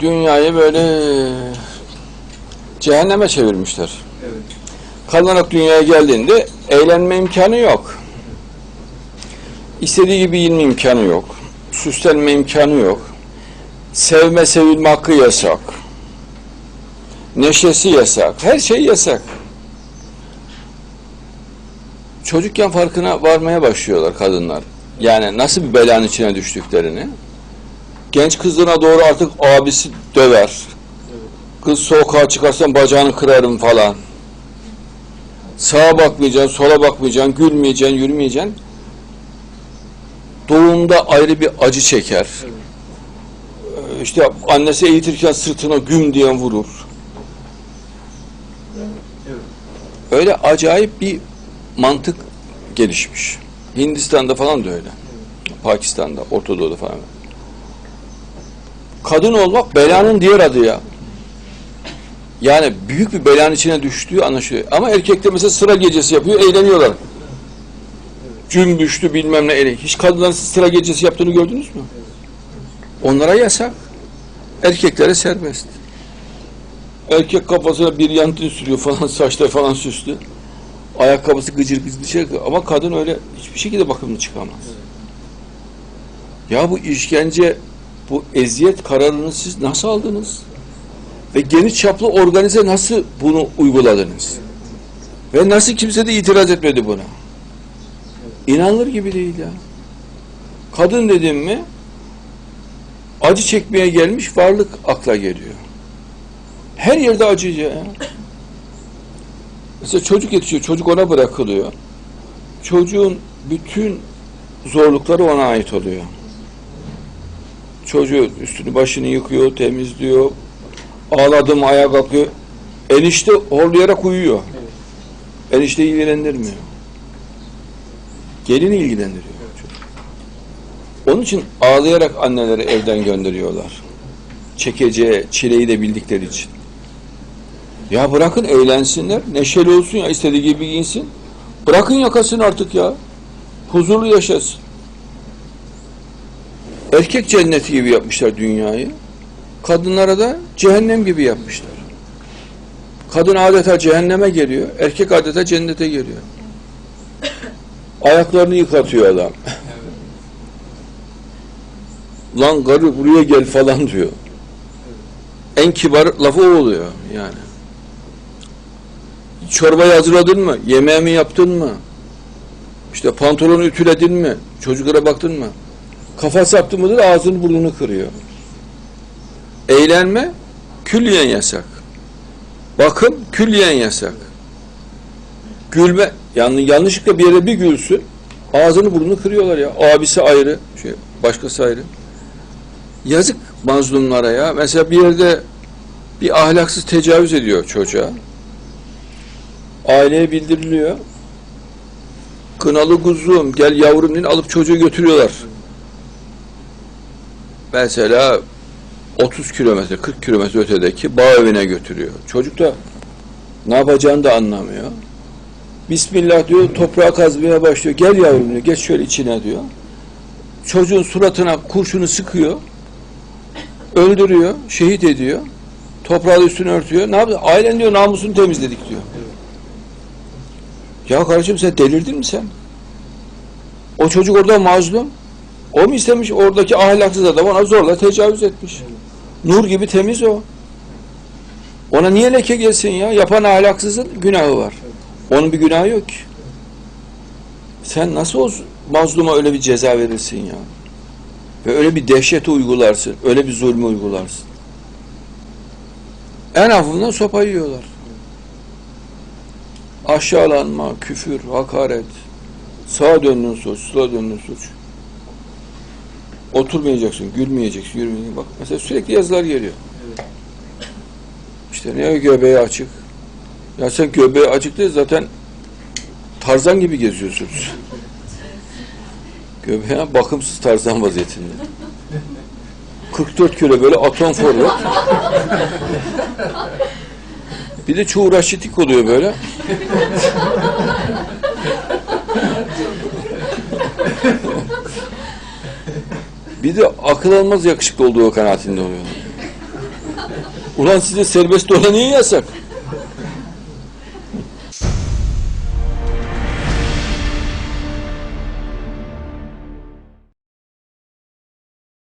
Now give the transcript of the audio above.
dünyayı böyle cehenneme çevirmişler. Evet. Kalınarak dünyaya geldiğinde eğlenme imkanı yok. İstediği gibi yiyinme imkanı yok. Süslenme imkanı yok. Sevme sevilme hakkı yasak. Neşesi yasak. Her şey yasak. Çocukken farkına varmaya başlıyorlar kadınlar. Yani nasıl bir belanın içine düştüklerini. Genç kızına doğru artık abisi döver. Kız sokağa çıkarsan bacağını kırarım falan. Sağa bakmayacaksın, sola bakmayacaksın, gülmeyeceksin, yürümeyeceksin. Doğumda ayrı bir acı çeker. Ee, İşte annesi eğitirken sırtına güm diye vurur. Öyle acayip bir mantık gelişmiş. Hindistan'da falan da öyle. Pakistan'da, Orta Doğu'da falan. Kadın olmak belanın diğer adı ya. Yani büyük bir belanın içine düştüğü anlaşılıyor. Ama erkekler mesela sıra gecesi yapıyor, eğleniyorlar. Cümbüşlü bilmem ne. eğlen- Hiç kadınların sıra gecesi yaptığını gördünüz mü? Onlara yasak. Erkeklere serbest. Erkek kafasına bir yantin sürüyor falan, saçları falan süslü. Ayakkabısı gıcır gıcır şey ama kadın öyle hiçbir şekilde bakımlı çıkamaz. Ya bu işkence, bu eziyet kararını siz nasıl aldınız? Ve geniş çaplı organize nasıl bunu uyguladınız? Ve nasıl kimse de itiraz etmedi buna? İnanılır gibi değil ya. Kadın dedim mi acı çekmeye gelmiş varlık akla geliyor. Her yerde acı ya. Mesela çocuk yetişiyor, çocuk ona bırakılıyor. Çocuğun bütün zorlukları ona ait oluyor. Çocuğu üstünü başını yıkıyor, temizliyor. Ağladı mı ayağa kalkıyor. Enişte horlayarak uyuyor. Enişte ilgilendirmiyor. Gelin ilgilendiriyor. çocuk. Onun için ağlayarak anneleri evden gönderiyorlar. Çekeceği, çileyi de bildikleri için. Ya bırakın eğlensinler, neşeli olsun ya, istediği gibi giyinsin. Bırakın yakasını artık ya. Huzurlu yaşasın. Erkek cenneti gibi yapmışlar dünyayı. Kadınlara da cehennem gibi yapmışlar. Kadın adeta cehenneme geliyor, erkek adeta cennete geliyor. Ayaklarını yıkatıyor adam. Lan karı buraya gel falan diyor. En kibar lafı o oluyor yani. Çorbayı hazırladın mı? Yemeğimi yaptın mı? İşte pantolonu ütüledin mi? Çocuklara baktın mı? Kafa saptı mıdır ağzını burnunu kırıyor. Eğlenme külliyen yasak. Bakım külliyen yasak. Gülme yani yanlışlıkla bir yere bir gülsün ağzını burnunu kırıyorlar ya. Abisi ayrı, şey başkası ayrı. Yazık mazlumlara ya. Mesela bir yerde bir ahlaksız tecavüz ediyor çocuğa. Aileye bildiriliyor. Kınalı kuzum gel yavrum diye alıp çocuğu götürüyorlar. Mesela 30 kilometre 40 kilometre ötedeki bağ evine götürüyor. Çocuk da ne yapacağını da anlamıyor. Bismillah diyor toprağa kazmaya başlıyor. Gel yavrum diyor geç şöyle içine diyor. Çocuğun suratına kurşunu sıkıyor. Öldürüyor, şehit ediyor. Toprağı üstünü örtüyor. Ne yapıyor? Ailen diyor namusunu temizledik diyor. Ya kardeşim sen delirdin mi sen? O çocuk orada mazlum. O mu istemiş oradaki ahlaksız adam ona zorla tecavüz etmiş. Nur gibi temiz o. Ona niye leke gelsin ya? Yapan ahlaksızın günahı var. Onun bir günahı yok ki. Sen nasıl mazluma öyle bir ceza verirsin ya? Ve öyle bir dehşeti uygularsın, öyle bir zulmü uygularsın. En hafiften sopa yiyorlar. Aşağılanma, küfür, hakaret, sağa döndün suç, sola döndün suç. Oturmayacaksın, gülmeyeceksin, yürümeyeceksin. Bak mesela sürekli yazılar geliyor. Evet. İşte ne göbeği açık. Ya sen göbeği açık değil zaten Tarzan gibi geziyorsunuz. Göbeğe bakımsız Tarzan vaziyetinde. 44 kilo böyle atom forvet. Bir de çoğu raşitik oluyor böyle. Bir de akıl almaz yakışıklı olduğu kanaatinde oluyor. Ulan size serbest dola niye yasak?